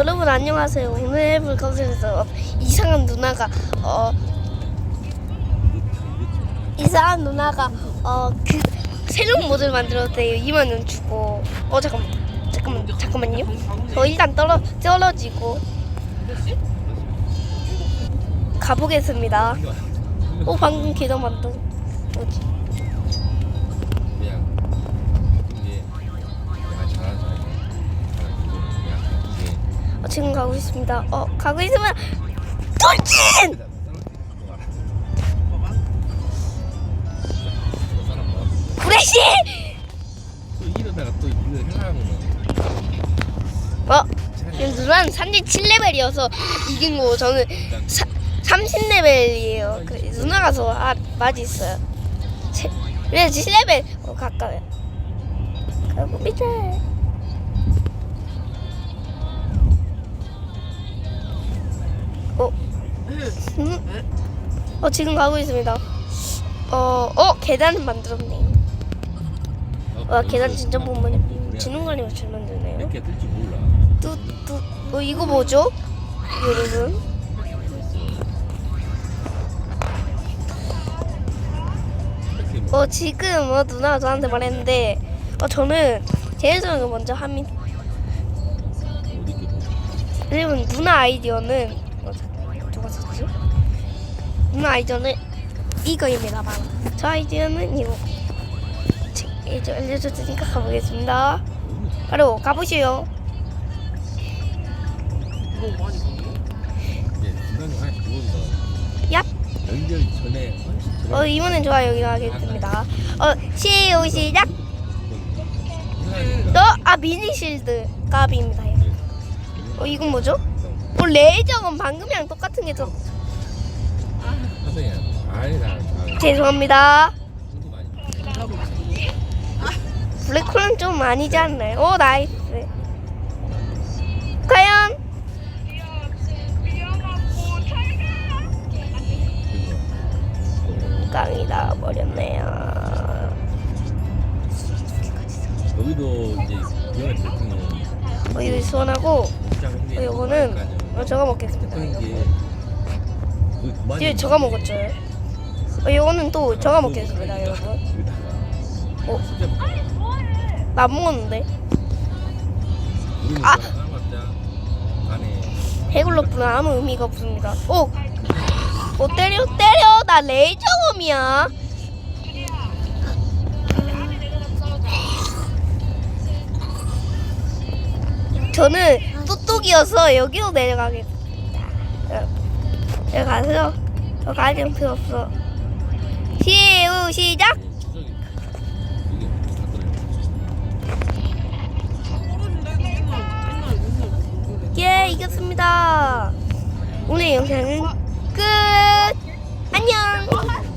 여러분 안녕하세요. 오늘 해볼 컨셉에서 이상한 누나가 어 이상한 누나가 어 그 새로운 모드를 만들었대요. 2만 원 주고 어 잠깐만 잠깐만 잠깐만요. 저 일단 떨어 떨어지고 가보겠습니다. 어 방금 계단 만든 뭐지? 지금 가고 있습니다. 어 가고 있으면 돌진! 하면 어 누나는 37레벨이어서 이긴 거고 저는 사, 30레벨이에요. 그래, 누나가 더 아, 많이 있어요. 제- 그래서 7레벨 어, 가까워요. 그리고 밑에 음? 어 지금 가고 있습니다. 어, 어 계단을 만들었네요. 와 계단 진짜 못 만들. 아니면 잘 만드네요. 몇개 뜰지 몰라 뚜뚜 어 이거 뭐죠? 여러분 어 지금 어 누나가 저한테 말했는데 어 저는 제일 좋아하는 거 먼저 합니다. 여러분 누나 아이디어는 아이디어는 이거입니다. 바로 저 아이디어는 이거. 지- 이제 알려줬으니까 가보겠습니다. 바로 가보시오. 중간에 하나 들어온다 얍. 연결 전에 어 이번엔 좋아요. 여기 하겠습니다. 어 시오 시작. 너아 미니 실드 까비입니다. 어 이건 뭐죠? 어 레이저건 방금이랑 똑같은 게 더 죄송합니다. 블랙홀은 좀 아니지 않나요? 오 나이스. 과연 깡이 나버렸네요. 여기도 이제 비용을 대통령 어 이거 시원하고 어 요거는 어 저가 먹겠습니다. 대통령 이거. 게 이거 저가 먹었죠. 어 요거는 또 저가 먹겠습니다, 여러분. 어? 나 안 먹었는데. 아! 해글로프는 아무 의미가 없습니다. 오! 오 때려 때려 나 레이저검이야. 저는 똑똑이어서 여기로 내려가겠습니다. 여기 가서 저 가정 필요 없어. 시우 시작. 예 이겼습니다. 오늘 영상은 끝.